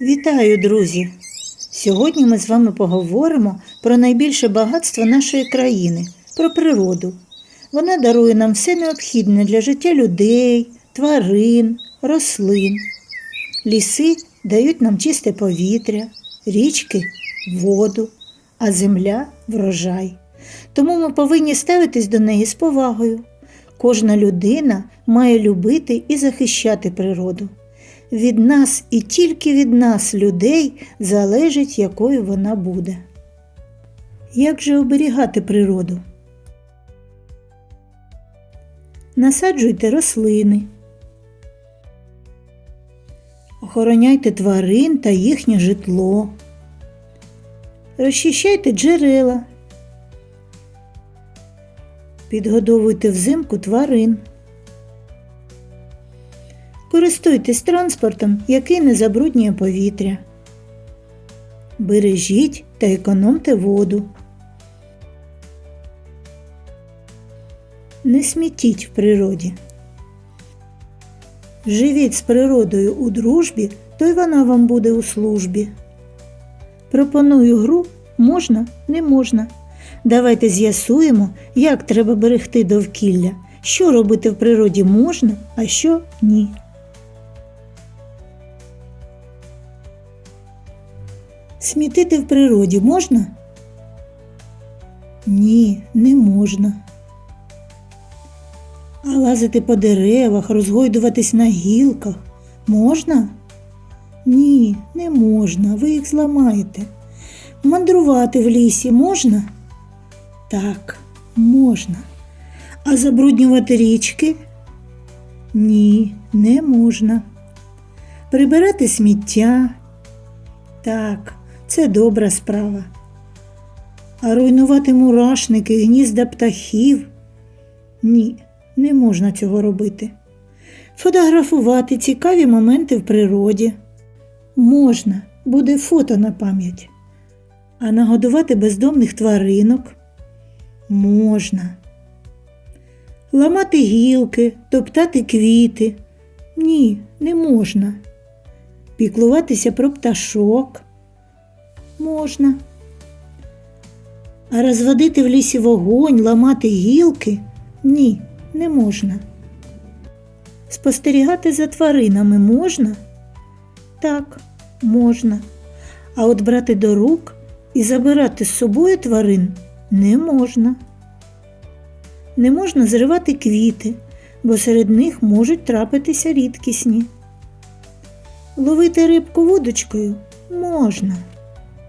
Вітаю, друзі! Сьогодні ми з вами поговоримо про найбільше багатство нашої країни про природу. Вона дарує нам все необхідне для життя людей, тварин, рослин. Ліси дають нам чисте повітря, річки воду, а земля врожай. Тому ми повинні ставитись до неї з повагою. Кожна людина має любити і захищати природу. Від нас і тільки від нас, людей, залежить, якою вона буде. Як же оберігати природу? Насаджуйте рослини. Охороняйте тварин та їхнє житло. Розчищайте джерела. Підгодовуйте взимку тварин. Користуйтесь транспортом, який не забруднює повітря. Бережіть та економте воду. Не смітіть в природі. Живіть з природою у дружбі, то й вона вам буде у службі. Пропоную гру можна, не можна. Давайте з'ясуємо, як треба берегти довкілля, що робити в природі можна, а що ні. Смітити в природі можна? Ні, не можна. А лазити по деревах, розгойдуватись на гілках можна? Ні, не можна, ви їх зламаєте. Мандрувати в лісі можна? Так, можна. А забруднювати річки? Ні, не можна. Прибирати сміття? Так, це добра справа. А руйнувати мурашники, гнізда птахів? Ні, не можна цього робити. Фотографувати цікаві моменти в природі. Можна, буде фото на пам'ять. А нагодувати бездомних тваринок можна. Ламати гілки, топтати квіти. Ні, не можна. Піклуватися про пташок можна. А розводити в лісі вогонь, ламати гілки ні, не можна. Спостерігати за тваринами можна? Так, можна. А от брати до рук і забирати з собою тварин не можна. Не можна зривати квіти, бо серед них можуть трапитися рідкісні. Ловити рибку вудочкою можна.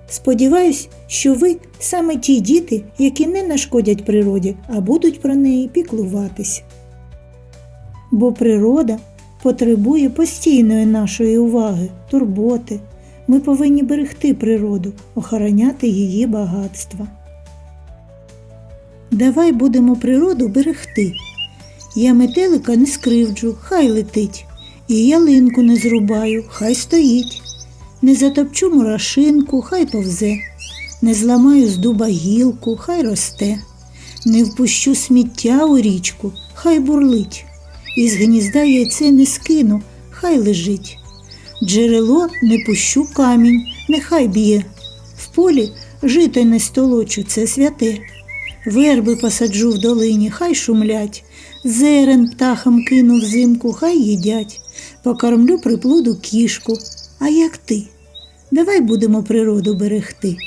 Сподіваюсь, що ви саме ті діти, які не нашкодять природі, а будуть про неї піклуватися. Бо природа потребує постійної нашої уваги, турботи. Ми повинні берегти природу, охороняти її багатства. Давай будемо природу берегти. Я метелика не скривджу, хай летить, і ялинку не зрубаю, хай стоїть. Не затопчу мурашинку, хай повзе, не зламаю з дуба гілку, хай росте, не впущу сміття у річку, хай бурлить, із гнізда яйце не скину, хай лежить. Джерело не пущу камінь, нехай б'є. В полі жито не столочу, це святе. Верби посаджу в долині, хай шумлять, зерен птахам кину взимку, хай їдять, покормлю приплуду кішку. А як ти? Давай будемо природу берегти.